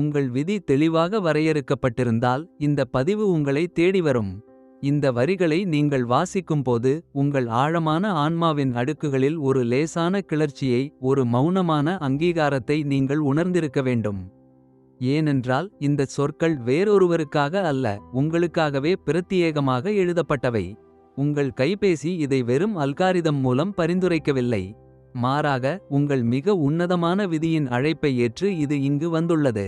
உங்கள் விதி தெளிவாக வரையறுக்கப்பட்டிருந்தால் இந்த பதிவு உங்களை தேடி வரும். இந்த வரிகளை நீங்கள் வாசிக்கும்போது உங்கள் ஆழமான ஆன்மாவின் அடுக்குகளில் ஒரு லேசான கிளர்ச்சியை ஒரு மௌனமான அங்கீகாரத்தை நீங்கள் உணர்ந்திருக்க வேண்டும். ஏனென்றால் இந்தச் சொற்கள் வேறொருவருக்காக அல்ல உங்களுக்காகவே பிரத்தியேகமாக எழுதப்பட்டவை. உங்கள் கைபேசி இதை வெறும் அல்காரிதம் மூலம் பரிந்துரைக்கவில்லை. மாறாக உங்கள் மிக உன்னதமான விதியின் அழைப்பை ஏற்று இது இங்கு வந்துள்ளது.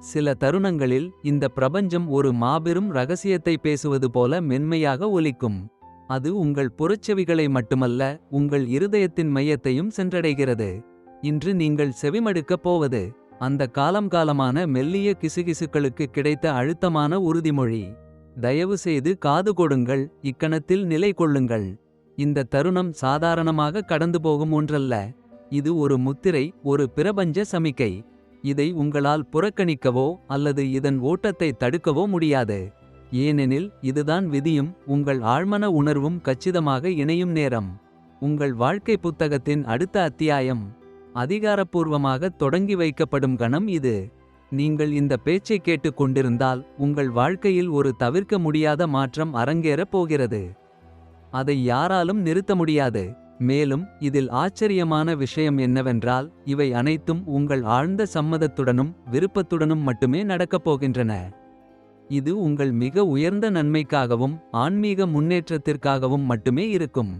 சில தருணங்களில் இந்த பிரபஞ்சம் ஒரு மாபெரும் ரகசியத்தை பேசுவது போல மென்மையாக ஒலிக்கும். அது உங்கள் புறச்செவிகளை மட்டுமல்ல உங்கள் இருதயத்தின் மையத்தையும் சென்றடைகிறது. இன்று நீங்கள் செவிமடுக்கப் போவது. அந்த காலம்காலமான மெல்லிய கிசுகிசுக்களுக்கு கிடைத்த அழுத்தமான உறுதிமொழி. தயவு செய்து காது கொடுங்கள் இக்கணத்தில் நிலை கொள்ளுங்கள். இந்த தருணம் சாதாரணமாக கடந்து போகும் ஒன்றல்ல. இது ஒரு முத்திரை ஒரு பிரபஞ்ச சமிக்கை. இதை உங்களால் புறக்கணிக்கவோ அல்லது இதன் ஓட்டத்தை தடுக்கவோ முடியாது. ஏனெனில் இதுதான் விதியும் உங்கள் ஆழ்மன உணர்வும் கச்சிதமாக இணையும் நேரம். உங்கள் வாழ்க்கை புத்தகத்தின் அடுத்த அத்தியாயம். அதிகாரப்பூர்வமாக தொடங்கி வைக்கப்படும் கணம் இது. நீங்கள் இந்த பேச்சை கேட்டுக் கொண்டிருந்தால் உங்கள் வாழ்க்கையில் ஒரு தவிர்க்க முடியாத மாற்றம் அரங்கேறப் போகிறது. அதை யாராலும் நிறுத்த முடியாது. மேலும் இதில் ஆச்சரியமான விஷயம் என்னவென்றால் இவை அனைத்தும் உங்கள் ஆழ்ந்த சம்மதத்துடனும் விருப்பத்துடனும் மட்டுமே நடக்கப் போகின்றன. இது உங்கள் மிக உயர்ந்த நன்மைக்காகவும் ஆன்மீக முன்னேற்றத்திற்காகவும் மட்டுமே இருக்கும்.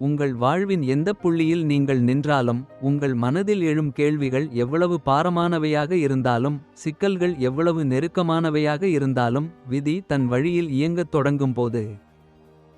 உங்கள் வாழ்வின் எந்தப் புள்ளியில் நீங்கள் நின்றாலும் உங்கள் மனதில் எழும் கேள்விகள் எவ்வளவு பாரமானவையாக இருந்தாலும் சிக்கல்கள் எவ்வளவு நெருக்கமானவையாக இருந்தாலும் விதி தன் வழியில் இயங்கத் தொடங்கும்போது.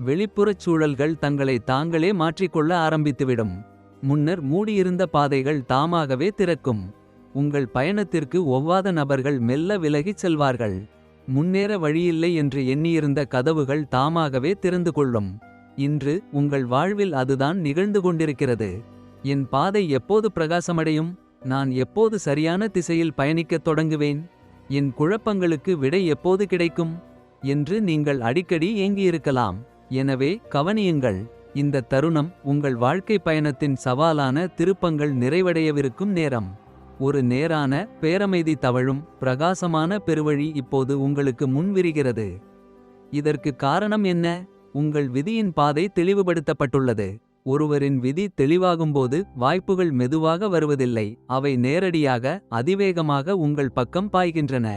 வெளிப்புறச் சூழல்கள் தங்களை தாங்களே மாற்றிக்கொள்ள ஆரம்பித்துவிடும். முன்னர் மூடியிருந்த பாதைகள் தாமாகவே திறக்கும். உங்கள் பயணத்திற்கு ஒவ்வாத நபர்கள் மெல்ல விலகிச் செல்வார்கள். முன்னேற வழியில்லை என்று எண்ணியிருந்த கதவுகள் தாமாகவே திறந்து கொள்ளும். இன்று உங்கள் வாழ்வில் அதுதான் நிகழ்ந்து கொண்டிருக்கிறது. என் பாதை எப்போது பிரகாசமடையும் நான் எப்போது சரியான திசையில் பயணிக்கத் தொடங்குவேன். என் குழப்பங்களுக்கு விடை எப்போது கிடைக்கும் என்று நீங்கள் அடிக்கடி ஏங்கியிருக்கலாம். எனவே கவனியுங்கள் இந்த தருணம் உங்கள் வாழ்க்கை பயணத்தின் சவாலான திருப்பங்கள் நிறைவடையவிருக்கும் நேரம். ஒரு நேரான பேரமைதி தவழும் பிரகாசமான பெருவழி இப்போது உங்களுக்கு முன்விரிகிறது. இதற்கு காரணம் என்ன உங்கள் விதியின் பாதை தெளிவுபடுத்தப்பட்டுள்ளது. ஒருவரின் விதி தெளிவாகும்போது வாய்ப்புகள் மெதுவாக வருவதில்லை. அவை நேரடியாக அதிவேகமாக உங்கள் பக்கம் பாய்கின்றன.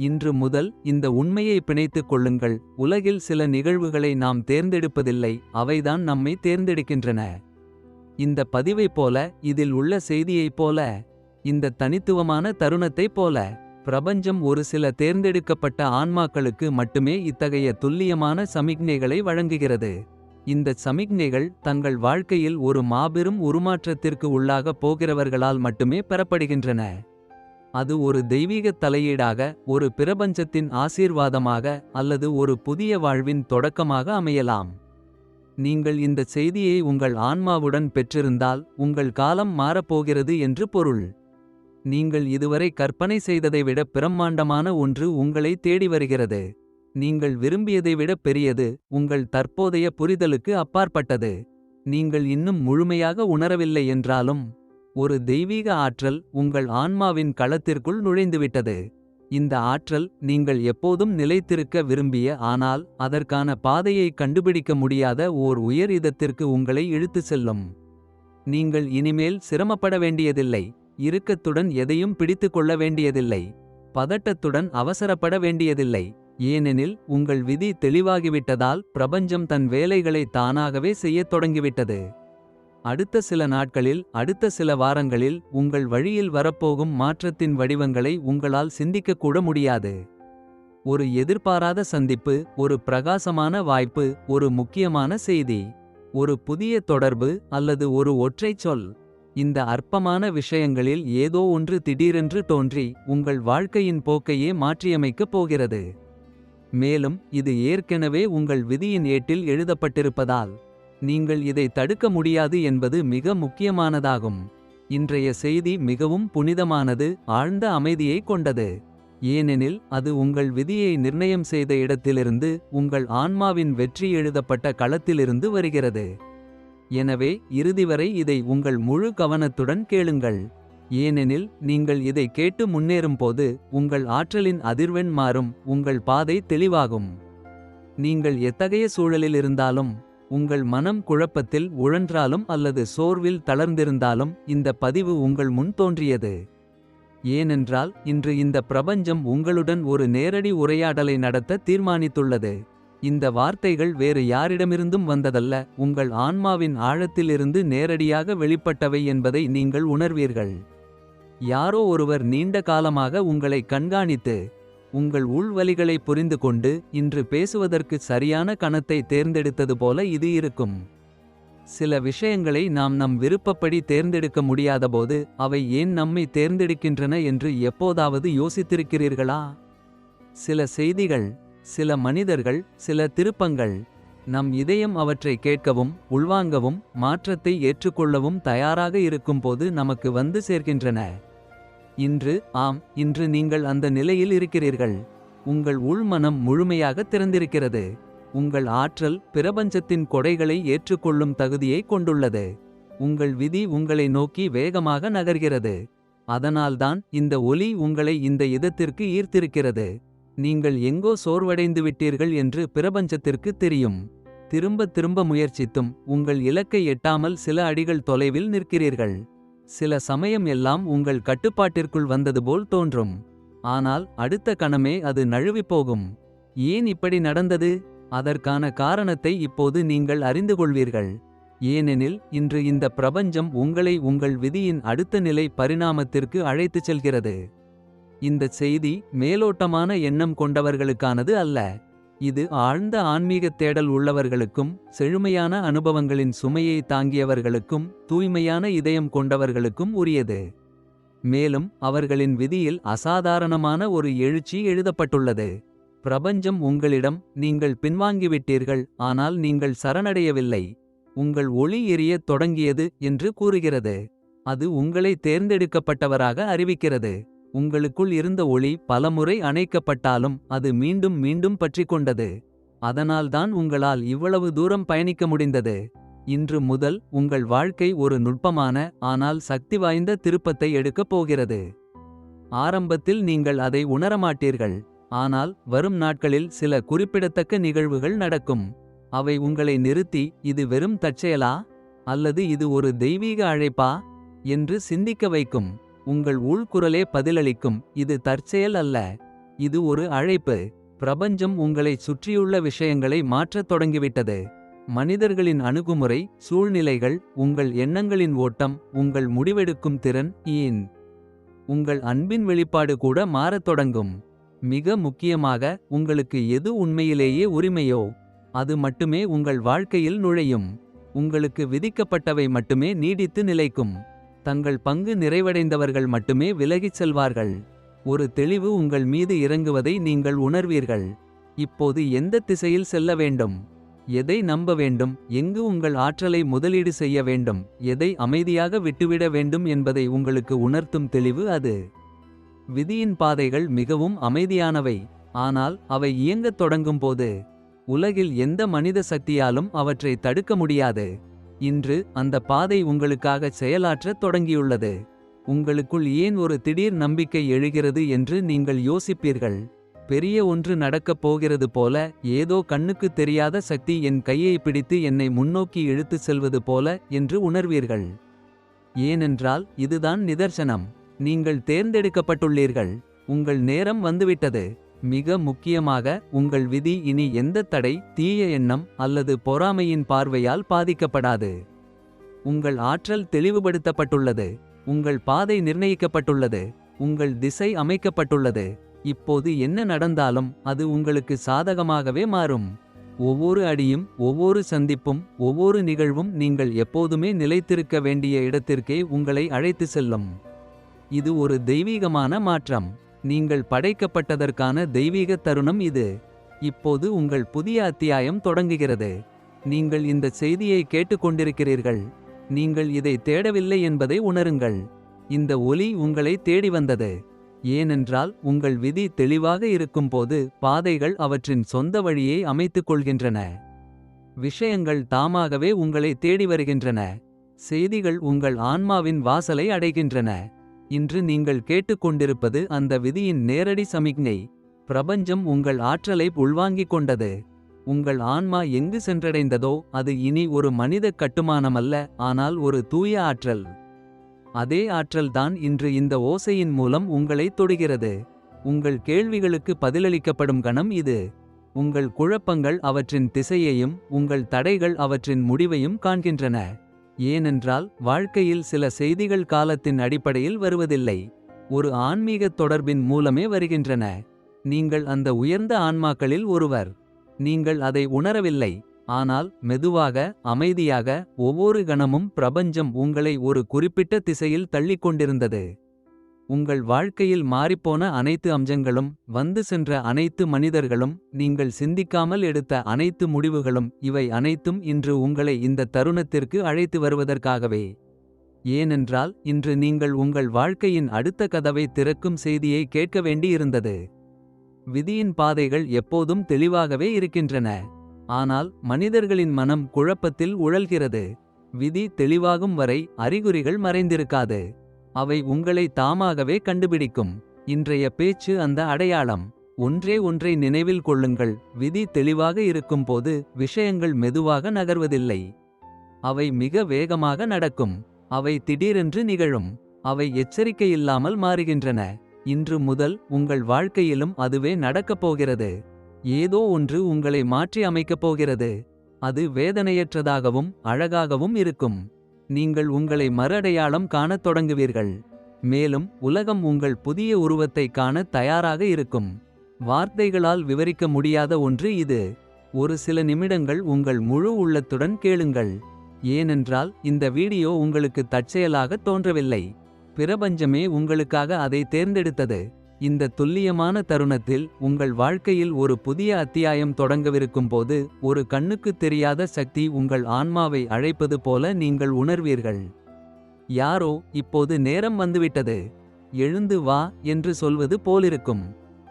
இன்று முதல் இந்த உண்மையை பிணைத்துக் கொள்ளுங்கள். உலகில் சில நிகழ்வுகளை நாம் தேர்ந்தெடுப்பதில்லை அவைதான் நம்மை தேர்ந்தெடுக்கின்றன. இந்த பதிவைப் போல இதில் உள்ள செய்தியைப் போல. இந்த தனித்துவமான தருணத்தைப் போல. பிரபஞ்சம் ஒரு சில தேர்ந்தெடுக்கப்பட்ட ஆன்மாக்களுக்கு மட்டுமே இத்தகைய துல்லியமான சமிக்ஞைகளை வழங்குகிறது. இந்தச் சமிக்ஞைகள் தங்கள் வாழ்க்கையில் ஒரு மாபெரும் உருமாற்றத்திற்கு உள்ளாகப் போகிறவர்களால் மட்டுமே பெறப்படுகின்றன. அது ஒரு தெய்வீகத் தலையீடாக ஒரு பிரபஞ்சத்தின் ஆசீர்வாதமாக அல்லது ஒரு புதிய வாழ்வின் தொடக்கமாக அமையலாம். நீங்கள் இந்தச் செய்தியை உங்கள் ஆன்மாவுடன் பெற்றிருந்தால் உங்கள் காலம் மாறப்போகிறது என்று பொருள். நீங்கள் இதுவரை கற்பனை செய்ததை விட பிரம்மாண்டமான ஒன்று உங்களை தேடி வருகிறது. நீங்கள் விரும்பியதை விட பெரியது உங்கள் தற்போதைய புரிதலுக்கு அப்பாற்பட்டது. நீங்கள் இன்னும் முழுமையாக உணரவில்லை என்றாலும். ஒரு தெய்வீக ஆற்றல் உங்கள் ஆன்மாவின் களத்திற்குள் நுழைந்துவிட்டது. இந்த ஆற்றல் நீங்கள் எப்போதும் நிலைத்திருக்க விரும்பிய ஆனால் அதற்கான பாதையை கண்டுபிடிக்க முடியாத ஓர் உயர் இதத்திற்கு உங்களை இழுத்து செல்லும். நீங்கள் இனிமேல் சிரமப்பட வேண்டியதில்லை. இறுக்கத்துடன் எதையும் பிடித்து கொள்ள வேண்டியதில்லை. பதட்டத்துடன் அவசரப்பட வேண்டியதில்லை. ஏனெனில் உங்கள் விதி தெளிவாகிவிட்டதால் பிரபஞ்சம் தன் வேலைகளை தானாகவே செய்யத் தொடங்கிவிட்டது. அடுத்த சில நாட்களில் அடுத்த சில வாரங்களில் உங்கள் வழியில் வரப்போகும் மாற்றத்தின் வடிவங்களை உங்களால் சிந்திக்கக்கூட முடியாது. ஒரு எதிர்பாராத சந்திப்பு ஒரு பிரகாசமான வாய்ப்பு ஒரு முக்கியமான செய்தி. ஒரு புதிய தொடர்பு அல்லது ஒரு ஒற்றைச் சொல். இந்த அற்பமான விஷயங்களில் ஏதோ ஒன்று திடீரென்று தோன்றி உங்கள் வாழ்க்கையின் போக்கையே மாற்றியமைக்கப் போகிறது. மேலும் இது ஏற்கெனவே உங்கள் விதியின் ஏட்டில் எழுதப்பட்டிருப்பதால். நீங்கள் இதை தடுக்க முடியாது என்பது மிக முக்கியமானதாகும். இன்றைய செய்தி மிகவும் புனிதமானது ஆழ்ந்த அமைதியை கொண்டது. ஏனெனில் அது உங்கள் விதியை நிர்ணயம் செய்த இடத்திலிருந்து உங்கள் ஆன்மாவின் வெற்றி எழுதப்பட்ட களத்திலிருந்து வருகிறது. எனவே இறுதி வரை இதை உங்கள் முழு கவனத்துடன் கேளுங்கள். ஏனெனில் நீங்கள் இதை கேட்டு முன்னேறும்போது உங்கள் ஆற்றலின் அதிர்வெண் மாறும் உங்கள் பாதை தெளிவாகும் நீங்கள் எத்தகைய சூழலில் இருந்தாலும் உங்கள் மனம் குழப்பத்தில் உழன்றாலும் அல்லது சோர்வில் தளர்ந்திருந்தாலும் இந்த பதிவு உங்கள் முன் தோன்றியது. ஏனென்றால் இன்று இந்த பிரபஞ்சம் உங்களுடன் ஒரு நேரடி உரையாடலை நடத்த தீர்மானித்துள்ளது. இந்த வார்த்தைகள் வேறு யாரிடமிருந்தும் வந்ததல்ல உங்கள் ஆன்மாவின் ஆழத்திலிருந்து நேரடியாக வெளிப்பட்டவை என்பதை நீங்கள் உணர்வீர்கள். யாரோ ஒருவர் நீண்ட காலமாக உங்களை கண்காணித்து உங்கள் உள்வலிகளை புரிந்து கொண்டு இன்று பேசுவதற்கு சரியான கணத்தை தேர்ந்தெடுத்தது போல இது இருக்கும். சில விஷயங்களை நாம் நம் விருப்பப்படி தேர்ந்தெடுக்க முடியாதபோது அவை ஏன் நம்மை தேர்ந்தெடுக்கின்றன என்று எப்போதாவது யோசித்திருக்கிறீர்களா? சில செய்திகள் சில மனிதர்கள் சில திருப்பங்கள் நம் இதயம் அவற்றை கேட்கவும் உள்வாங்கவும் மாற்றத்தை ஏற்றுக்கொள்ளவும் தயாராக இருக்கும்போது நமக்கு வந்து சேர்க்கின்றன. இன்று ஆம் இன்று நீங்கள் அந்த நிலையில் இருக்கிறீர்கள். உங்கள் உள்மனம் முழுமையாக திறந்திருக்கிறது. உங்கள் ஆற்றல் பிரபஞ்சத்தின் கொடைகளை ஏற்றுக்கொள்ளும் தகுதியை கொண்டுள்ளது. உங்கள் விதி உங்களை நோக்கி வேகமாக நகர்கிறது. அதனால்தான் இந்த ஒலி உங்களை இந்த இதத்திற்கு ஈர்த்திருக்கிறது. நீங்கள் எங்கோ சோர்வடைந்து விட்டீர்கள் என்று பிரபஞ்சத்திற்கு தெரியும். திரும்ப திரும்ப முயற்சித்தும் உங்கள் இலக்கை எட்டாமல் சில அடிகள் தொலைவில் நிற்கிறீர்கள். சில சமயம் எல்லாம் உங்கள் கட்டுப்பாட்டிற்குள் வந்தது போல் தோன்றும். ஆனால் அடுத்த கணமே அது நழுவிப் போகும் ஏன் இப்படி நடந்தது? அதற்கான காரணத்தை இப்போது நீங்கள் அறிந்து கொள்வீர்கள். ஏனெனில் இன்று இந்த பிரபஞ்சம் உங்களை உங்கள் விதியின் அடுத்த நிலை பரிணாமத்திற்கு அழைத்துச் செல்கிறது. இந்த செய்தி மேலோட்டமான எண்ணம் கொண்டவர்களுக்கானது அல்ல. இது ஆழ்ந்த ஆன்மீகத் தேடல் உள்ளவர்களுக்கும் செழுமையான அனுபவங்களின் சுமையை தாங்கியவர்களுக்கும் தூய்மையான இதயம் கொண்டவர்களுக்கும் உரியது. மேலும் அவர்களின் விதியில் அசாதாரணமான ஒரு எழுச்சி எழுதப்பட்டுள்ளது. பிரபஞ்சம் உங்களிடம் நீங்கள் பின்வாங்கிவிட்டீர்கள் ஆனால் நீங்கள் சரணடையவில்லை. உங்கள் ஒளி எரியத் தொடங்கியது என்று கூறுகிறது. அது உங்களை தேர்ந்தெடுக்கப்பட்டவராக அறிவிக்கிறது. உங்களுக்குள் இருந்த ஒளி பலமுறை அணைக்கப்பட்டாலும் அது மீண்டும் மீண்டும் பற்றிக் கொண்டது. அதனால்தான் உங்களால் இவ்வளவு தூரம் பயணிக்க முடிந்தது. இன்று முதல் உங்கள் வாழ்க்கை ஒரு நுட்பமான ஆனால் சக்தி வாய்ந்த திருப்பத்தை எடுக்கப் போகிறது. ஆரம்பத்தில் நீங்கள் அதை உணரமாட்டீர்கள். ஆனால் வரும் நாட்களில் சில குறிப்பிடத்தக்க நிகழ்வுகள் நடக்கும். அவை உங்களை நிறுத்தி இது வெறும் தற்செயலா? அல்லது இது ஒரு தெய்வீக அழைப்பா? என்று சிந்திக்க வைக்கும். உங்கள் உள்குரலே பதிலளிக்கும். இது தற்செயல் அல்ல. இது ஒரு அழைப்பு. பிரபஞ்சம் உங்களைச் சுற்றியுள்ள விஷயங்களை மாற்றத் தொடங்கிவிட்டது. மனிதர்களின் அணுகுமுறை சூழ்நிலைகள் உங்கள் எண்ணங்களின் ஓட்டம் உங்கள் முடிவெடுக்கும் திறன் ஏன் உங்கள் அன்பின் வெளிப்பாடு கூட மாறத் தொடங்கும். மிக முக்கியமாக உங்களுக்கு எது உண்மையிலேயே உரிமையோ அது மட்டுமே உங்கள் வாழ்க்கையில் நுழையும். உங்களுக்கு விதிக்கப்பட்டவை மட்டுமே நீடித்து நிலைக்கும். தங்கள் பங்கு நிறைவடைந்தவர்கள் மட்டுமே விலகிச் செல்வார்கள். ஒரு தெளிவு உங்கள் மீது இறங்குவதை நீங்கள் உணர்வீர்கள். இப்போது எந்த திசையில் செல்ல வேண்டும்? எதை நம்ப வேண்டும்? எங்கு உங்கள் ஆற்றலை முதலீடு செய்ய வேண்டும்? எதை அமைதியாக விட்டுவிட வேண்டும் என்பதை உங்களுக்கு உணர்த்தும் தெளிவு அது. விதியின் பாதைகள் மிகவும் அமைதியானவை. ஆனால் அவை இயங்கத் தொடங்கும்போது உலகில் எந்த மனித சக்தியாலும் அவற்றை தடுக்க முடியாது. இன்று அந்த பாதை உங்களுக்காக செயலாற்றத் தொடங்கியுள்ளது. உங்களுக்குள் ஏன் ஒரு திடீர் நம்பிக்கை எழுகிறது என்று நீங்கள் யோசிப்பீர்கள். பெரிய ஒன்று நடக்கப் போகிறது போல ஏதோ கண்ணுக்கு தெரியாத சக்தி என் கையை பிடித்து என்னை முன்னோக்கி இழுத்து செல்வது போல என்று உணர்வீர்கள். ஏனென்றால் இதுதான் நிதர்சனம். நீங்கள் தேர்ந்தெடுக்கப்பட்டுள்ளீர்கள். உங்கள் நேரம் வந்துவிட்டது. மிக முக்கியமாக உங்கள் விதி இனி எந்த தடை தீய எண்ணம் அல்லது பொறாமையின் பார்வையால் பாதிக்கப்படாது. உங்கள் ஆற்றல் தெளிவுபடுத்தப்பட்டுள்ளது. உங்கள் பாதை நிர்ணயிக்கப்பட்டுள்ளது. உங்கள் திசை அமைக்கப்பட்டுள்ளது. இப்போது என்ன நடந்தாலும் அது உங்களுக்கு சாதகமாகவே மாறும். ஒவ்வொரு அடியும் ஒவ்வொரு சந்திப்பும் ஒவ்வொரு நிகழ்வும் நீங்கள் எப்போதுமே நிலைத்திருக்க வேண்டிய இடத்திற்கே உங்களை அழைத்து செல்லும். இது ஒரு தெய்வீகமான மாற்றம். நீங்கள் படைக்கப்பட்டதற்கான தெய்வீக தருணம் இது. இப்போது உங்கள் புதிய அத்தியாயம் தொடங்குகிறது. நீங்கள் இந்த செய்தியை கேட்டுக்கொண்டிருக்கிறீர்கள். நீங்கள் இதை தேடவில்லை என்பதை உணருங்கள். இந்த ஒலி உங்களை தேடி வந்தது. ஏனென்றால் உங்கள் விதி தெளிவாக இருக்கும்போது பாதைகள் அவற்றின் சொந்த வழியை அமைத்துக் கொள்கின்றன. விஷயங்கள் தாமாகவே உங்களை தேடி வருகின்றன. செய்திகள் உங்கள் ஆன்மாவின் வாசலை அடைகின்றன. இன்று நீங்கள் கேட்டுக்கொண்டிருப்பது அந்த விதியின் நேரடி சமிக்ஞை. பிரபஞ்சம் உங்கள் ஆற்றலை உள்வாங்கிக் கொண்டது. உங்கள் ஆன்மா எங்கு சென்றடைந்ததோ அது இனி ஒரு மனித கட்டுமானமல்ல ஆனால் ஒரு தூய ஆற்றல். அதே ஆற்றல்தான் இன்று இந்த ஓசையின் மூலம் உங்களை தொடுகிறது. உங்கள் கேள்விகளுக்கு பதிலளிக்கப்படும் கணம் இது. உங்கள் குழப்பங்கள் அவற்றின் திசையையும் உங்கள் தடைகள் அவற்றின் முடிவையும் காண்கின்றன. ஏனென்றால் வாழ்க்கையில் சில செய்திகள் காலத்தின் அடிப்படையில் வருவதில்லை. ஒரு ஆன்மீகத் தொடர்பின் மூலமே வருகின்றன. நீங்கள் அந்த உயர்ந்த ஆன்மாக்களில் ஒருவர். நீங்கள் அதை உணரவில்லை. ஆனால் மெதுவாக அமைதியாக ஒவ்வொரு கணமும் பிரபஞ்சம் உங்களை ஒரு குறிப்பிட்ட திசையில் தள்ளிக்கொண்டிருந்தது. உங்கள் வாழ்க்கையில் மாறிப்போன அனைத்து அம்சங்களும் வந்து சென்ற அனைத்து மனிதர்களும் நீங்கள் சிந்திக்காமல் எடுத்த அனைத்து முடிவுகளும் இவை அனைத்தும் இன்று உங்களை இந்த தருணத்திற்கு அழைத்து வருவதற்காகவே. ஏனென்றால் இன்று நீங்கள் உங்கள் வாழ்க்கையின் அடுத்த கதவை திறக்கும் செய்தியை கேட்க வேண்டியிருந்தது. விதியின் பாதைகள் எப்போதும் தெளிவாகவே இருக்கின்றன. ஆனால் மனிதர்களின் மனம் குழப்பத்தில் உழல்கிறது. விதி தெளிவாகும் வரை அறிகுறிகள் மறைந்திருக்காது. அவை உங்களை தாமாகவே கண்டுபிடிக்கும். இன்றைய பேச்சு அந்த அடையாளம். ஒன்றே ஒன்றை நினைவில் கொள்ளுங்கள். விதி தெளிவாக இருக்கும்போது விஷயங்கள் மெதுவாக நகர்வதில்லை. அவை மிக வேகமாக நடக்கும். அவை திடீரென்று நிகழும். அவை எச்சரிக்கையில்லாமல் மாறுகின்றன. இன்று முதல் உங்கள் வாழ்க்கையிலும் அதுவே நடக்கப் போகிறது. ஏதோ ஒன்று உங்களை மாற்றி அமைக்கப் போகிறது. அது வேதனையற்றதாகவும் அழகாகவும் இருக்கும். நீங்கள் உங்களை மறுஅடையாளம் காணத் தொடங்குவீர்கள். மேலும் உலகம் உங்கள் புதிய உருவத்தை காண தயாராக இருக்கும். வார்த்தைகளால் விவரிக்க முடியாத ஒன்று இது. ஒரு சில நிமிடங்கள் உங்கள் முழு உள்ளத்துடன் கேளுங்கள். ஏனென்றால் இந்த வீடியோ உங்களுக்கு தற்செயலாக தோன்றவில்லை. பிரபஞ்சமே உங்களுக்காக அதை தேர்ந்தெடுத்தது. இந்த துல்லியமான தருணத்தில் உங்கள் வாழ்க்கையில் ஒரு புதிய அத்தியாயம் தொடங்கவிருக்கும் போது ஒரு கண்ணுக்குத் தெரியாத சக்தி உங்கள் ஆன்மாவை அழைப்பது போல நீங்கள் உணர்வீர்கள். யாரோ இப்போது நேரம் வந்துவிட்டது. எழுந்து வா என்று சொல்வது போலிருக்கும்.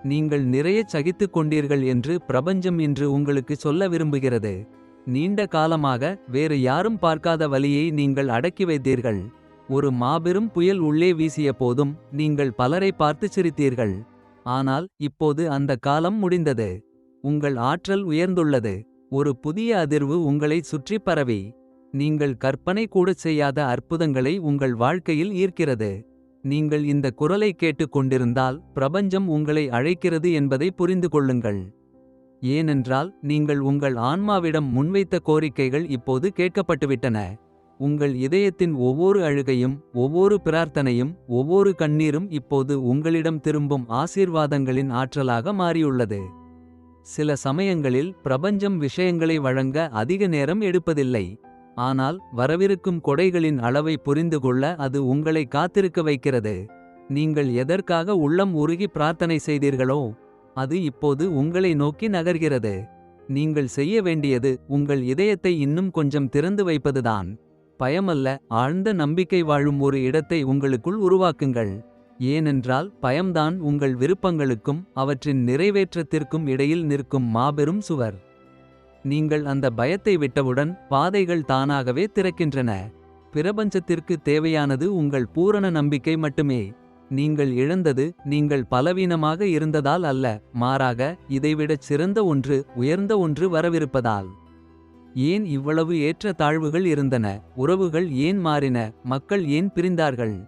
நீங்கள் நிறையச் சகித்துக் கொண்டீர்கள் என்று பிரபஞ்சம் இன்று உங்களுக்கு சொல்ல விரும்புகிறது. நீண்ட காலமாக வேறு யாரும் பார்க்காத வழியை நீங்கள் அடக்கி வைத்தீர்கள். ஒரு மாபெரும் புயல் உள்ளே வீசிய போதும் நீங்கள் பலரை பார்த்து சிரித்தீர்கள். ஆனால் இப்போது அந்த காலம் முடிந்தது. உங்கள் ஆற்றல் உயர்ந்துள்ளது. ஒரு புதிய அதிர்வு உங்களை சுற்றி பரவி. நீங்கள் கற்பனை கூடச் செய்யாத அற்புதங்களை உங்கள் வாழ்க்கையில் ஈர்க்கிறது. நீங்கள் இந்த குரலை கேட்டுக் கொண்டிருந்தால் பிரபஞ்சம் உங்களை அழைக்கிறது என்பதை புரிந்து கொள்ளுங்கள். ஏனென்றால் நீங்கள் உங்கள் ஆன்மாவிடம் முன்வைத்த கோரிக்கைகள் இப்போது கேட்கப்பட்டுவிட்டன. உங்கள் இதயத்தின் ஒவ்வொரு அழுகையும் ஒவ்வொரு பிரார்த்தனையும் ஒவ்வொரு கண்ணீரும் இப்போது உங்களிடம் திரும்பும் ஆசீர்வாதங்களின் ஆற்றலாக மாறியுள்ளது. சில சமயங்களில் பிரபஞ்சம் விஷயங்களை வழங்க அதிக நேரம் எடுப்பதில்லை. ஆனால் வரவிருக்கும் கொடைகளின் அளவை புரிந்து கொள்ள அது உங்களை காத்திருக்க வைக்கிறது. நீங்கள் எதற்காக உள்ளம் உருகி பிரார்த்தனை செய்தீர்களோ அது இப்போது உங்களை நோக்கி நகர்கிறது. நீங்கள் செய்ய வேண்டியது உங்கள் இதயத்தை இன்னும் கொஞ்சம் திறந்து வைப்பதுதான். பயமல்ல ஆழ்ந்த நம்பிக்கை வாழும் ஒரு இடத்தை உங்களுக்குள் உருவாக்குங்கள். ஏனென்றால் பயம்தான் உங்கள் விருப்பங்களுக்கும் அவற்றின் நிறைவேற்றத்திற்கும் இடையில் நிற்கும் மாபெரும் சுவர். நீங்கள் அந்த பயத்தை விட்டவுடன் பாதைகள் தானாகவே திறக்கின்றன. பிரபஞ்சத்திற்கு தேவையானது உங்கள் பூரண நம்பிக்கை மட்டுமே. நீங்கள் இழந்தது நீங்கள் பலவீனமாக இருந்ததால் அல்ல மாறாக இதைவிடச் சிறந்த ஒன்று உயர்ந்த ஒன்று வரவிருப்பதால். ஏன் இவ்வளவு ஏற்ற தாழ்வுகள் இருந்தன? உறவுகள் ஏன் மாறின? மக்கள் ஏன் பிரிந்தார்கள்?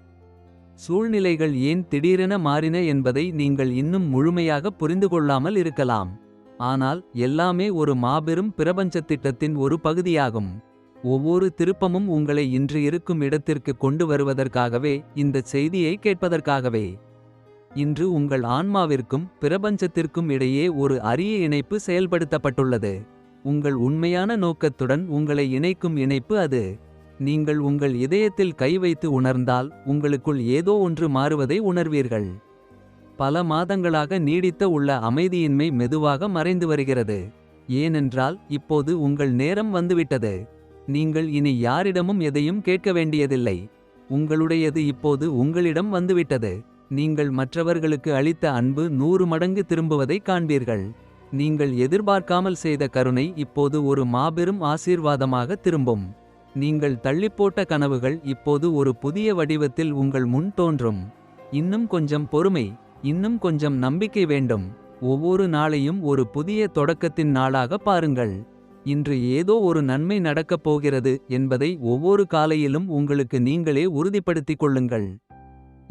சூழ்நிலைகள் ஏன் திடீரென மாறின என்பதை நீங்கள் இன்னும் முழுமையாக புரிந்து கொள்ளாமல் இருக்கலாம். ஆனால் எல்லாமே ஒரு மாபெரும் பிரபஞ்சத் திட்டத்தின் ஒரு பகுதியாகும். ஒவ்வொரு திருப்பமும் உங்களை இன்று இருக்கும் இடத்திற்கு கொண்டு வருவதற்காகவே இந்த செய்தியை கேட்பதற்காகவே. இன்று உங்கள் ஆன்மாவிற்கும் பிரபஞ்சத்திற்கும் இடையே ஒரு அரிய இணைப்பு செயல்படுத்தப்பட்டுள்ளது. உங்கள் உண்மையான நோக்கத்துடன் உங்களை இணைக்கும் இணைப்பு அது. நீங்கள் உங்கள் இதயத்தில் கை வைத்து உணர்ந்தால் உங்களுக்குள் ஏதோ ஒன்று மாறுவதை உணர்வீர்கள். பல மாதங்களாக நீடித்த உள்ள அமைதியின்மை மெதுவாக மறைந்து வருகிறது. ஏனென்றால் இப்போது உங்கள் நேரம் வந்துவிட்டது. நீங்கள் இனி யாரிடமும் எதையும் கேட்க வேண்டியதில்லை. உங்களுடையது இப்போது உங்களிடம் வந்துவிட்டது. நீங்கள் மற்றவர்களுக்கு அளித்த அன்பு நூறு மடங்கு திரும்புவதை காண்பீர்கள். நீங்கள் எதிர்பார்க்காமல் செய்த கருணை இப்போது ஒரு மாபெரும் ஆசீர்வாதமாக திரும்பும். நீங்கள் தள்ளிப்போட்ட கனவுகள் இப்போது ஒரு புதிய வடிவத்தில் உங்கள் முன் தோன்றும். இன்னும் கொஞ்சம் பொறுமை இன்னும் கொஞ்சம் நம்பிக்கை வேண்டும். ஒவ்வொரு நாளையும் ஒரு புதிய தொடக்கத்தின் நாளாக பாருங்கள். இன்று ஏதோ ஒரு நன்மை நடக்கப் போகிறது என்பதை ஒவ்வொரு காலையிலும் உங்களுக்கு நீங்களே உறுதிப்படுத்திக் கொள்ளுங்கள்.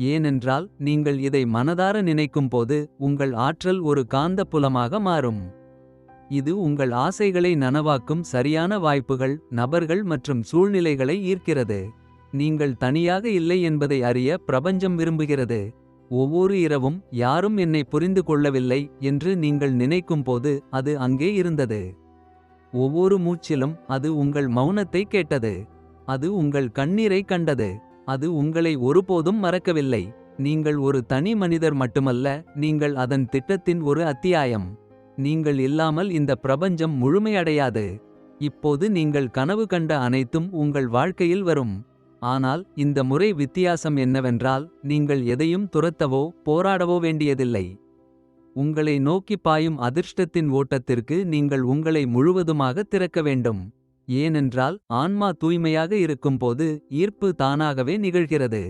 ஏனென்றால் நீங்கள் இதை மனதார நினைக்கும் போது உங்கள் ஆற்றல் ஒரு காந்த புலமாக மாறும். இது உங்கள் ஆசைகளை நனவாக்கும் சரியான வாய்ப்புகள் நபர்கள் மற்றும் சூழ்நிலைகளை ஈர்க்கிறது. நீங்கள் தனியாக இல்லை என்பதை அறிய பிரபஞ்சம் விரும்புகிறது. ஒவ்வொரு இரவும் யாரும் என்னை புரிந்து கொள்ளவில்லை என்று நீங்கள் நினைக்கும் போது அது அங்கே இருந்தது. ஒவ்வொரு மூச்சிலும் அது உங்கள் மௌனத்தை கேட்டது. அது உங்கள் கண்ணீரை கண்டது. அது உங்களை ஒருபோதும் மறக்கவில்லை. நீங்கள் ஒரு தனி மனிதர் மட்டுமல்ல நீங்கள் அதன் திட்டத்தின் ஒரு அத்தியாயம். நீங்கள் இல்லாமல் இந்த பிரபஞ்சம் முழுமையடையாது. இப்போது நீங்கள் கனவு கண்ட அனைத்தும் உங்கள் வாழ்க்கையில் வரும். ஆனால் இந்த முறை வித்தியாசம் என்னவென்றால் நீங்கள் எதையும் துரத்தவோ போராடவோ வேண்டியதில்லை. உங்களை நோக்கி பாயும் அதிர்ஷ்டத்தின் ஓட்டத்திற்கு நீங்கள் உங்களை முழுவதுமாக திறக்க வேண்டும். ஏனென்றால் ஆன்மா தூய்மையாக இருக்கும்போது ஈர்ப்பு தானாகவே நிகழ்கிறது.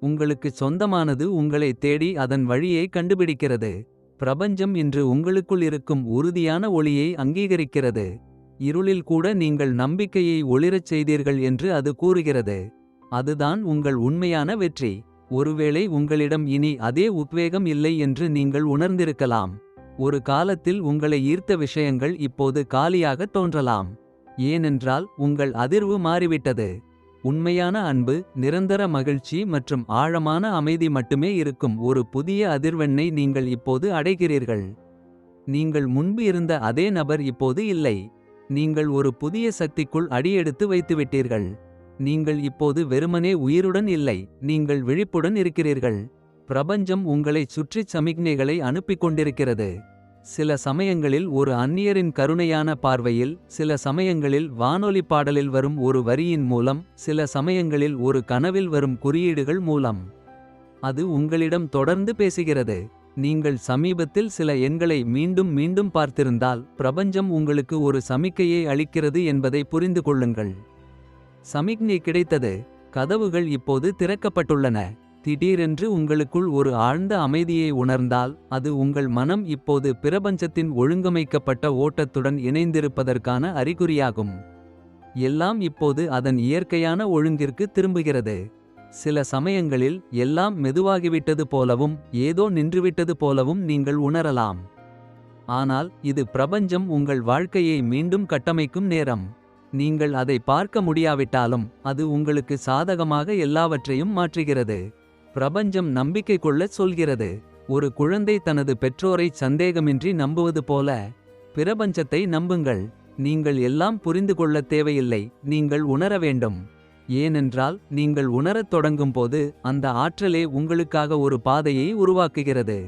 உங்களுக்கு சொந்தமானது உங்களை தேடி அதன் வழியை கண்டுபிடிக்கிறது. பிரபஞ்சம் இன்று உங்களுக்குள் இருக்கும் உறுதியான ஒளியை அங்கீகரிக்கிறது. இருளில் கூட நீங்கள் நம்பிக்கையை ஒளிரச் செய்தீர்கள் என்று அது கூறுகிறது. அதுதான் உங்கள் உண்மையான வெற்றி. ஒருவேளை உங்களிடம் இனி அதே உத்வேகம் இல்லை என்று நீங்கள் உணர்ந்திருக்கலாம். ஒரு காலத்தில் உங்களை ஈர்த்த விஷயங்கள் இப்போது காலியாக தோன்றலாம். ஏனென்றால் உங்கள் அதிர்வு மாறிவிட்டது. உண்மையான அன்பு நிரந்தர மகிழ்ச்சி மற்றும் ஆழமான அமைதி மட்டுமே இருக்கும் ஒரு புதிய அதிர்வெண்ணை நீங்கள் இப்போது அடைகிறீர்கள். நீங்கள் முன்பு இருந்த அதே நபர் இப்போது இல்லை. நீங்கள் ஒரு புதிய சக்திக்குள் அடியெடுத்து வைத்துவிட்டீர்கள். நீங்கள் இப்போது வெறுமனே உயிருடன் இல்லை நீங்கள் விழிப்புடன் இருக்கிறீர்கள். பிரபஞ்சம் உங்களைச் சுற்றிச் சமிக்ஞைகளை அனுப்பிக் கொண்டிருக்கிறது. சில சமயங்களில் ஒரு அந்நியரின் கருணையான பார்வையில் சில சமயங்களில் வானொலி பாடலில் வரும் ஒரு வரியின் மூலம் சில சமயங்களில் ஒரு கனவில் வரும் குறியீடுகள் மூலம். அது உங்களிடம் தொடர்ந்து பேசுகிறது. நீங்கள் சமீபத்தில் சில எண்களை மீண்டும் மீண்டும் பார்த்திருந்தால் பிரபஞ்சம் உங்களுக்கு ஒரு சமிக்கையை அளிக்கிறது என்பதை புரிந்து கொள்ளுங்கள். சமிக்ஞை கிடைத்தது. கதவுகள் இப்போது திறக்கப்பட்டுள்ளன. திடீரென்று உங்களுக்குள் ஒரு ஆழ்ந்த அமைதியை உணர்ந்தால் அது உங்கள் மனம் இப்போது பிரபஞ்சத்தின் ஒழுங்கமைக்கப்பட்ட ஓட்டத்துடன் இணைந்திருப்பதற்கான அறிகுறியாகும். எல்லாம் இப்போது அதன் இயற்கையான ஒழுங்கிற்கு திரும்புகிறது. சில சமயங்களில் எல்லாம் மெதுவாகிவிட்டது போலவும் ஏதோ நின்றுவிட்டது போலவும் நீங்கள் உணரலாம். ஆனால் இது பிரபஞ்சம் உங்கள் வாழ்க்கையை மீண்டும் கட்டமைக்கும் நேரம். நீங்கள் அதை பார்க்க முடியாவிட்டாலும் அது உங்களுக்கு சாதகமாக எல்லாவற்றையும் மாற்றுகிறது. பிரபஞ்சம் நம்பிக்கை கொள்ளச் சொல்கிறது. ஒரு குழந்தை தனது பெற்றோரை சந்தேகமின்றி நம்புவது போல பிரபஞ்சத்தை நம்புங்கள். நீங்கள் எல்லாம் புரிந்து கொள்ள தேவையில்லை நீங்கள் உணர வேண்டும். ஏனென்றால் நீங்கள் உணரத் தொடங்கும்போது அந்த ஆற்றலே உங்களுக்காக ஒரு பாதையை உருவாக்குகிறது.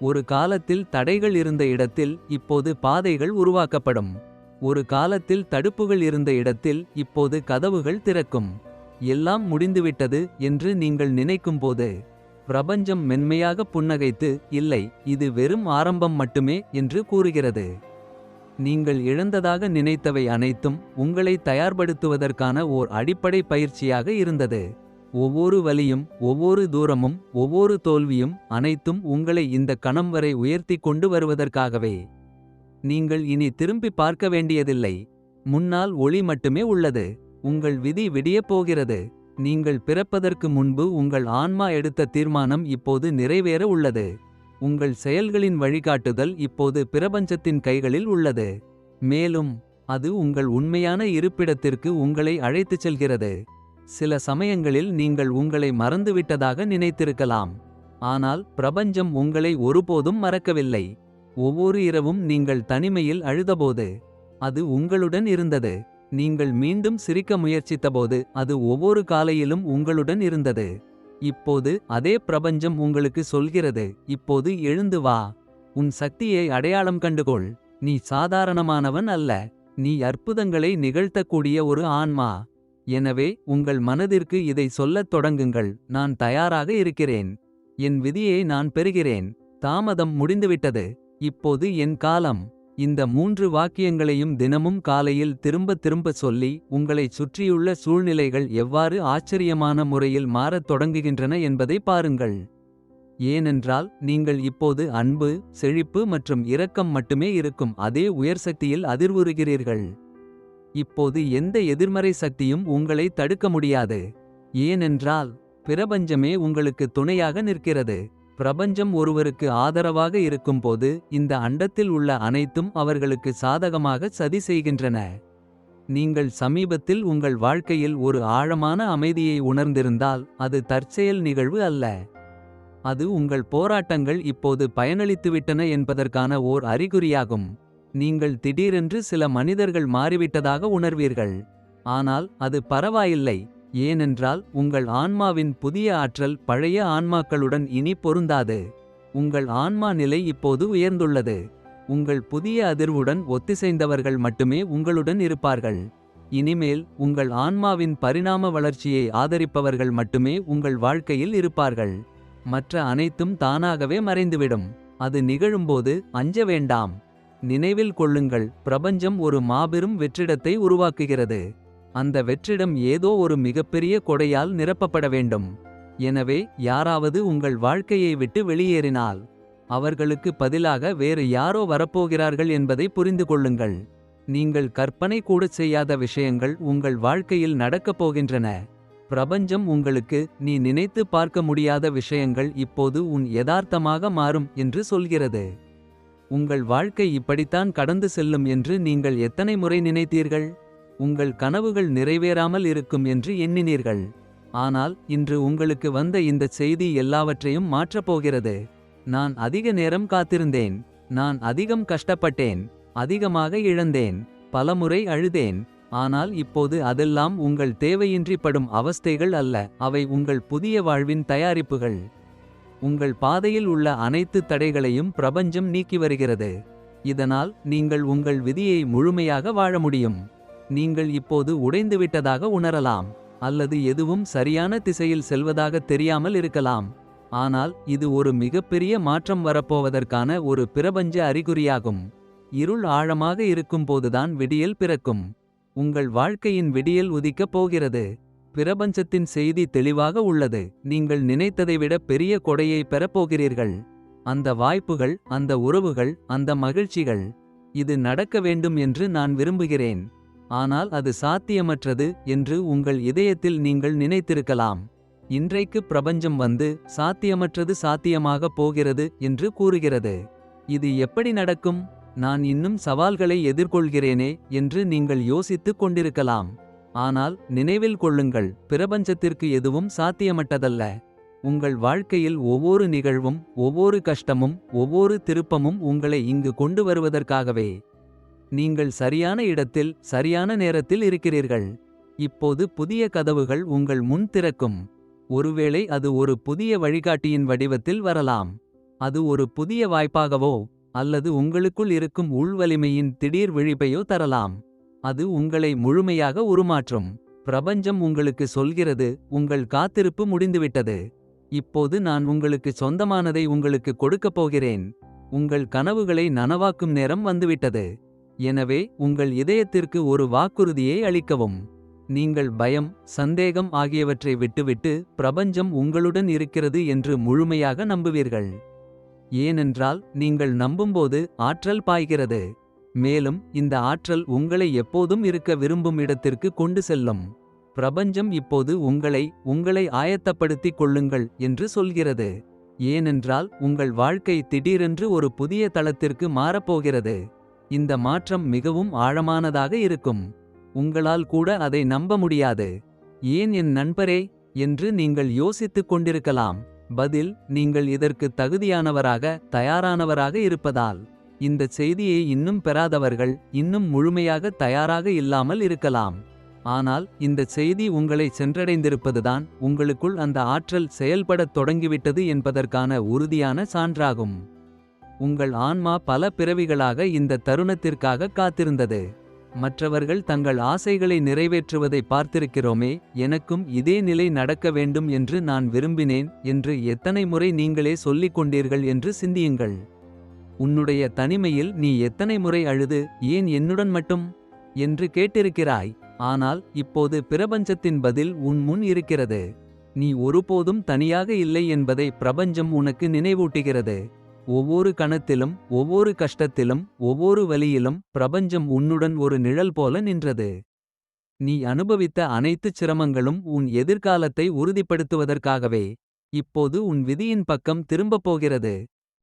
ஒரு காலத்தில் தடைகள் இருந்த இடத்தில் இப்போது பாதைகள் உருவாக்கப்படும். ஒரு காலத்தில் தடுப்புகள் இருந்த இடத்தில் இப்போது கதவுகள் திறக்கும். எல்லாம் முடிந்துவிட்டது என்று நீங்கள் நினைக்கும்போது பிரபஞ்சம் மென்மையாக புன்னகைத்து இல்லை இது வெறும் ஆரம்பம் மட்டுமே என்று கூறுகிறது. நீங்கள் இழந்ததாக நினைத்தவை அனைத்தும் உங்களை தயார்படுத்துவதற்கான ஓர் அடிப்படை பயிற்சியாக இருந்தது. ஒவ்வொரு வலியும் ஒவ்வொரு தூரமும் ஒவ்வொரு தோல்வியும் அனைத்தும் உங்களை இந்த கணம் வரை உயர்த்தி கொண்டு வருவதற்காகவே. நீங்கள் இனி திரும்பி பார்க்க வேண்டியதில்லை. முன்னால் ஒளி மட்டுமே உள்ளது. உங்கள் விதி விடியப் போகிறது. நீங்கள் பிறப்பதற்கு முன்பு உங்கள் ஆன்மா எடுத்த தீர்மானம் இப்போது நிறைவேற உள்ளது. உங்கள் செயல்களின் வழிகாட்டுதல் இப்போது பிரபஞ்சத்தின் கைகளில் உள்ளது. மேலும் அது உங்கள் உண்மையான இருப்பிடத்திற்கு உங்களை அழைத்துச் செல்கிறது. சில சமயங்களில் நீங்கள் உங்களை மறந்துவிட்டதாக நினைத்திருக்கலாம். ஆனால் பிரபஞ்சம் உங்களை ஒருபோதும் மறக்கவில்லை. ஒவ்வொரு இரவும் நீங்கள் தனிமையில் அழுதபோது அது உங்களுடன் இருந்தது. நீங்கள் மீண்டும் சிரிக்க முயற்சித்தபோது அது ஒவ்வொரு காலையிலும் உங்களுடன் இருந்தது. இப்போது அதே பிரபஞ்சம் உங்களுக்கு சொல்கிறது இப்போது எழுந்து வா. உன் சக்தியை அடையாளம் கண்டுகொள். நீ சாதாரணமானவன் அல்ல. நீ அற்புதங்களை நிகழ்த்தக்கூடிய ஒரு ஆன்மா. எனவே உங்கள் மனதிற்கு இதை சொல்லத் தொடங்குங்கள். நான் தயாராக இருக்கிறேன். என் விதியை நான் பெறுகிறேன். தாமதம் முடிந்துவிட்டது. இப்போது என் காலம். இந்த மூன்று வாக்கியங்களையும் தினமும் காலையில் திரும்ப திரும்ப சொல்லி உங்களைச் சுற்றியுள்ள சூழ்நிலைகள் எவ்வாறு ஆச்சரியமான முறையில் மாறத் தொடங்குகின்றன என்பதை பாருங்கள். ஏனென்றால் நீங்கள் இப்போது அன்பு செழிப்பு மற்றும் இரக்கம் மட்டுமே இருக்கும் அதே உயர் சக்தியில் அதிர்வுறுகிறீர்கள். இப்போது எந்த எதிர்மறை சக்தியும் உங்களை தடுக்க முடியாது. ஏனென்றால் பிரபஞ்சமே உங்களுக்கு துணையாக நிற்கிறது. பிரபஞ்சம் ஒருவருக்கு ஆதரவாக இருக்கும்போது இந்த அண்டத்தில் உள்ள அனைத்தும் அவர்களுக்கு சாதகமாக சதி செய்கின்றன. நீங்கள் சமீபத்தில் உங்கள் வாழ்க்கையில் ஒரு ஆழமான அமைதியை உணர்ந்திருந்தால் அது தற்செயல் நிகழ்வு அல்ல. அது உங்கள் போராட்டங்கள் இப்போது பயனளித்துவிட்டன என்பதற்கான ஓர் அறிகுறியாகும். நீங்கள் திடீரென்று சில மனிதர்கள் மாறிவிட்டதாக உணர்வீர்கள். ஆனால் அது பரவாயில்லை. ஏனென்றால் உங்கள் ஆன்மாவின் புதிய ஆற்றல் பழைய ஆன்மாக்களுடன் இனி பொருந்தாது. உங்கள் ஆன்மா நிலை இப்போது உயர்ந்துள்ளது. உங்கள் புதிய அதிர்வுடன் ஒத்திசைந்தவர்கள் மட்டுமே உங்களுடன் இருப்பார்கள். இனிமேல் உங்கள் ஆன்மாவின் பரிணாம வளர்ச்சியை ஆதரிப்பவர்கள் மட்டுமே உங்கள் வாழ்க்கையில் இருப்பார்கள். மற்ற அனைத்தும் தானாகவே மறைந்துவிடும். அது நிகழும்போது அஞ்ச வேண்டாம். நினைவில் கொள்ளுங்கள் பிரபஞ்சம் ஒரு மாபெரும் வெற்றிடத்தை உருவாக்குகிறது. அந்த வெற்றிடம் ஏதோ ஒரு மிகப்பெரிய கொடையால் நிரப்பப்பட வேண்டும். எனவே யாராவது உங்கள் வாழ்க்கையை விட்டு வெளியேறினால் அவர்களுக்கு பதிலாக வேறு யாரோ வரப்போகிறார்கள் என்பதை புரிந்து கொள்ளுங்கள். நீங்கள் கற்பனை கூட செய்யாத விஷயங்கள் உங்கள் வாழ்க்கையில் நடக்கப் போகின்றன. பிரபஞ்சம் உங்களுக்கு நீ நினைத்து பார்க்க முடியாத விஷயங்கள் இப்போது உன் யதார்த்தமாக மாறும் என்று சொல்கிறது. உங்கள் வாழ்க்கை இப்படித்தான் கடந்து செல்லும் என்று நீங்கள் எத்தனை முறை நினைத்தீர்கள்? உங்கள் கனவுகள் நிறைவேறாமல் இருக்கும் என்று எண்ணினீர்கள். ஆனால் இன்று உங்களுக்கு வந்த இந்த செய்தி எல்லாவற்றையும் மாற்றப் போகிறது. நான் அதிக நேரம் காத்திருந்தேன். நான் அதிகம் கஷ்டப்பட்டேன். அதிகமாக இழந்தேன். பலமுறை அழுதேன். ஆனால் இப்போது அதெல்லாம் உங்கள் தேவையின்றி படும் அவஸ்தைகள் அல்ல. அவை உங்கள் புதிய வாழ்வின் தயாரிப்புகள். உங்கள் பாதையில் உள்ள அனைத்து தடைகளையும் பிரபஞ்சம் நீக்கி வருகிறது. இதனால் நீங்கள் உங்கள் விதியை முழுமையாக வாழ முடியும். நீங்கள் இப்போது உடைந்துவிட்டதாக உணரலாம் அல்லது எதுவும் சரியான திசையில் செல்வதாக தெரியாமல் இருக்கலாம். ஆனால் இது ஒரு மிகப்பெரிய மாற்றம் வரப்போவதற்கான ஒரு பிரபஞ்ச அறிகுறியாகும். இருள் ஆழமாக இருக்கும்போதுதான் விடியல் பிறக்கும். உங்கள் வாழ்க்கையின் விடியல் உதிக்கப் போகிறது. பிரபஞ்சத்தின் செய்தி தெளிவாக உள்ளது. நீங்கள் நினைத்ததை விட பெரிய கொடையை பெறப்போகிறீர்கள் அந்த வாய்ப்புகள் அந்த உறவுகள் அந்த மகிழ்ச்சிகள் இது நடக்க வேண்டும் என்று நான் விரும்புகிறேன். ஆனால் அது சாத்தியமற்றது என்று உங்கள் இதயத்தில் நீங்கள் நினைத்திருக்கலாம். இன்றைக்கு பிரபஞ்சம் வந்து சாத்தியமற்றது சாத்தியமாகப் போகிறது என்று கூறுகிறது. இது எப்படி நடக்கும்? நான் இன்னும் சவால்களை எதிர்கொள்கிறேனே என்று நீங்கள் யோசித்துக் கொண்டிருக்கலாம். ஆனால் நினைவில் கொள்ளுங்கள் பிரபஞ்சத்திற்கு எதுவும் சாத்தியமட்டதல்ல உங்கள் வாழ்க்கையில் ஒவ்வொரு நிகழ்வும் ஒவ்வொரு கஷ்டமும் ஒவ்வொரு திருப்பமும் உங்களை இங்கு கொண்டு வருவதற்காகவே. நீங்கள் சரியான இடத்தில் சரியான நேரத்தில் இருக்கிறீர்கள். இப்போது புதிய கதவுகள் உங்கள் முன் திறக்கும். ஒருவேளை அது ஒரு புதிய வழிகாட்டியின் வடிவத்தில் வரலாம். அது ஒரு புதிய வாய்ப்பாகவோ அல்லது உங்களுக்குள் இருக்கும் உள்வலிமையின் திடீர் விழிப்பையோ தரலாம். அது உங்களை முழுமையாக உருமாற்றும். பிரபஞ்சம் உங்களுக்கு சொல்கிறது உங்கள் காத்திருப்பு முடிந்துவிட்டது. இப்போது நான் உங்களுக்கு சொந்தமானதை உங்களுக்கு கொடுக்கப் போகிறேன். உங்கள் கனவுகளை நனவாக்கும் நேரம் வந்துவிட்டது. எனவே உங்கள் இதயத்திற்கு ஒரு வாக்குறுதியை அளிக்கவும். நீங்கள் பயம் சந்தேகம் ஆகியவற்றை விட்டுவிட்டு பிரபஞ்சம் உங்களுடன் இருக்கிறது என்று முழுமையாக நம்புவீர்கள். ஏனென்றால் நீங்கள் நம்பும்போது ஆற்றல் பாய்கிறது. மேலும் இந்த ஆற்றல் உங்களை எப்போதும் இருக்க விரும்பும் இடத்திற்கு கொண்டு செல்லும். பிரபஞ்சம் இப்போது உங்களை உங்களை ஆயத்தப்படுத்திக் கொள்ளுங்கள் என்று சொல்கிறது. ஏனென்றால் உங்கள் வாழ்க்கை திடீரென்று ஒரு புதிய தளத்திற்கு மாறப்போகிறது. இந்த மாற்றம் மிகவும் ஆழமானதாக இருக்கும். உங்களால் கூட அதை நம்ப முடியாது. ஏன் என் நண்பரே? என்று நீங்கள் யோசித்துக் கொண்டிருக்கலாம். பதில் நீங்கள் இதற்கு தகுதியானவராக தயாரானவராக இருப்பதால். இந்த செய்தியை இன்னும் பெறாதவர்கள் இன்னும் முழுமையாக தயாராக இல்லாமல் இருக்கலாம். ஆனால் இந்த செய்தி உங்களை சென்றடைந்திருப்பதுதான் உங்களுக்குள் அந்த ஆற்றல் செயல்படத் தொடங்கிவிட்டது என்பதற்கான உறுதியான சான்றாகும். உங்கள் ஆன்மா பல பிறவிகளாக இந்த தருணத்திற்காக காத்திருந்தது. மற்றவர்கள் தங்கள் ஆசைகளை நிறைவேற்றுவதை பார்த்திருக்கிறோமே எனக்கும் இதே நிலை நடக்க வேண்டும் என்று நான் விரும்பினேன் என்று எத்தனை முறை நீங்களே சொல்லிக் கொண்டீர்கள் என்று சிந்தியுங்கள். உன்னுடைய தனிமையில் நீ எத்தனை முறை அழுது ஏன் என்னுடன் மட்டும்? என்று கேட்டிருக்கிறாய் ஆனால் இப்போது பிரபஞ்சத்தின் பதில் உன் முன் இருக்கிறது. நீ ஒருபோதும் தனியாக இல்லை என்பதை பிரபஞ்சம் உனக்கு நினைவூட்டுகிறது. ஒவ்வொரு கணத்திலும் ஒவ்வொரு கஷ்டத்திலும் ஒவ்வொரு வழியிலும் பிரபஞ்சம் உன்னுடன் ஒரு நிழல் போல நின்றது. நீ அனுபவித்த அனைத்துச் சிரமங்களும் உன் எதிர்காலத்தை உறுதிப்படுத்துவதற்காகவே. இப்போது உன் விதியின் பக்கம் திரும்பப் போகிறது.